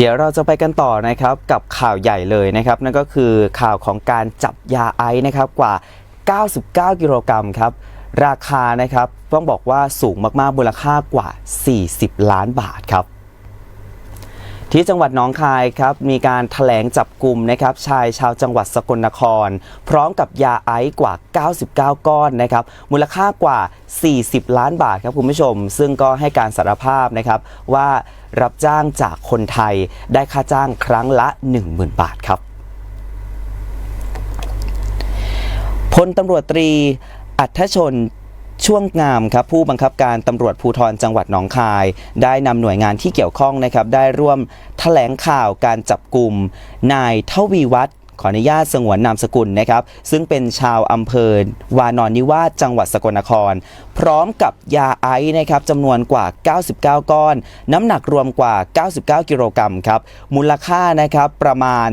เดี๋ยวเราจะไปกันต่อนะครับกับข่าวใหญ่เลยนะครับ นั่นก็คือข่าวของการจับยาไอซ์นะครับกว่า 99 กิโลกรัมครับราคานะครับต้องบอกว่าสูงมากๆมูลค่ากว่า 40 ล้านบาทครับที่จังหวัดหนองคายครับมีการถแถลงจับกลุ่มนะครับชายชาวจังหวัดสกลนคร พร้อมกับยาไอซ์กว่า 99 ก้อนนะครับมูลค่ากว่า 40 ล้านบาทครับคุณผู้ชม ซึ่งก็ให้การสารภาพนะครับว่า รับจ้างจากคนไทยได้ค่าจ้างครั้งละ 10,000 บาทครับพลตำรวจตรีอัธชนช่วงงามครับผู้บังคับการตำรวจภูธรจังหวัดหนองคาย ได้นำหน่วยงานที่เกี่ยวข้องนะครับได้ร่วมแถลงข่าวการจับกลุ่มนายทวีวัฒน์ ขออนุญาตสงวนนามสกุลนะครับ ซึ่งเป็นชาวอำเภอวานอนนิวาสจังหวัดสกลนคร พร้อมกับยาไอซ์นะครับจำนวนกว่า 99 ก้อน น้ำหนักรวมกว่า 99 กิโลกรัมครับมูลค่านะครับประมาณ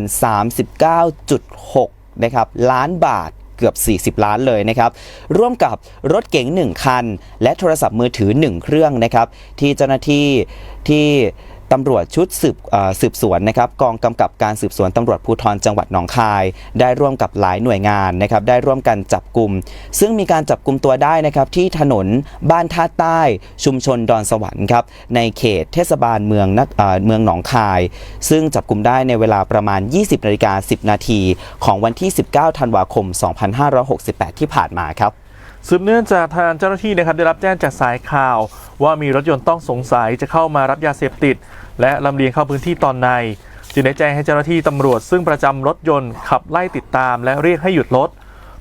39.6นะครับล้านบาทเกือบ 40 ล้านเลยนะครับ ร่วมกับรถเก๋ง1 คัน และโทรศัพท์มือถือ 1 เครื่องนะครับ ที่เจ้าหน้าที่ที่ ตำรวจชุดสืบสืบสวนนะครับกองกำกับการสืบสวนตำรวจภูธรจังหวัดหนองคาย ได้ร่วมกับหลายหน่วยงานนะครับได้ร่วมกันจับกลุ่ม ซึ่งมีการจับกลุ่มตัวได้นะครับที่ถนนบ้านท่าใต้ชุมชนดอนสวรรค์ครับในเขตเทศบาลเมืองนักเอ่อเมืองหนองคาย ซึ่งจับกลุ่มได้ในเวลาประมาณ 20นาฬิกา10 นาทีของวันที่ 19 ธันวาคม 2568 ที่ผ่านมาครับ สืบเนื่องจากทางเจ้าหน้าที่นะครับได้รับแจ้งจากสายข่าว ว่ามีรถยนต์ต้องสงสัยจะเข้ามารับยาเสพติด และลำเลียงเข้าพื้นที่ตอนใน จึงได้แจ้งให้เจ้าหน้าที่ตำรวจซึ่งประจำรถยนต์ขับไล่ติดตาม และเรียกให้หยุดรถ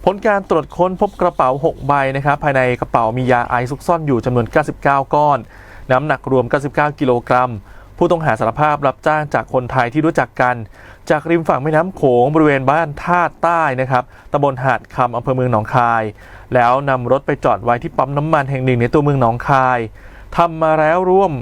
ผลการตรวจค้นพบกระเป๋า 6 ใบนะครับภายในกระเป๋ามียาไอซ์ซุกซ่อนอยู่จำนวน 99 ก้อน น้ำหนักรวม 99 กิโลกรัม ผู้ต้องหาสารภาพรับจ้างจากคนไทยที่รู้จักกัน จากริมฝั่งแม่น้ำโขงบริเวณบ้านท่าใต้นะครับตำบลหาดคำอำเภอเมืองหนองคาย แล้วนำรถไปจอดไว้ที่ปั๊มน้ำมันแห่งหนึ่งในตัวเมืองหนองคายทำมาแล้วร่วม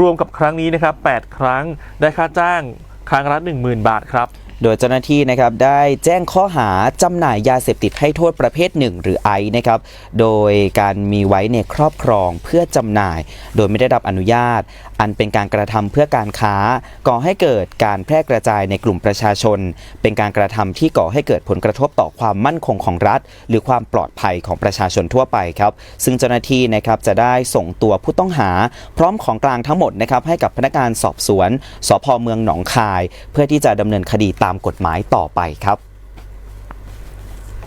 รวมกับครั้งนี้นะครับ8ครั้งได้ค่าจ้างครั้งละ10,000 บาทครับ โดยเจ้าหน้าที่นะครับได้แจ้งข้อหาจำหน่ายยาเสพติดให้โทษประเภทหนึ่งหรือไอนะครับ โดยการมีไว้ในครอบครองเพื่อจำหน่าย โดยไม่ได้รับอนุญาต อันเป็นการกระทำเพื่อการค้า ก่อให้เกิดการแพร่กระจายในกลุ่มประชาชน เป็นการกระทำที่ก่อให้เกิดผลกระทบต่อความมั่นคงของรัฐ หรือความปลอดภัยของประชาชนทั่วไปครับซึ่งเจ้าหน้าที่นะครับจะได้ส่งตัวผู้ต้องหา พร้อมของกลางทั้งหมดนะครับให้กับพนักงานสอบสวนสพเมืองหนองคาย เพื่อที่จะดำเนินคดีตามามกฎหมายต่อไปครับ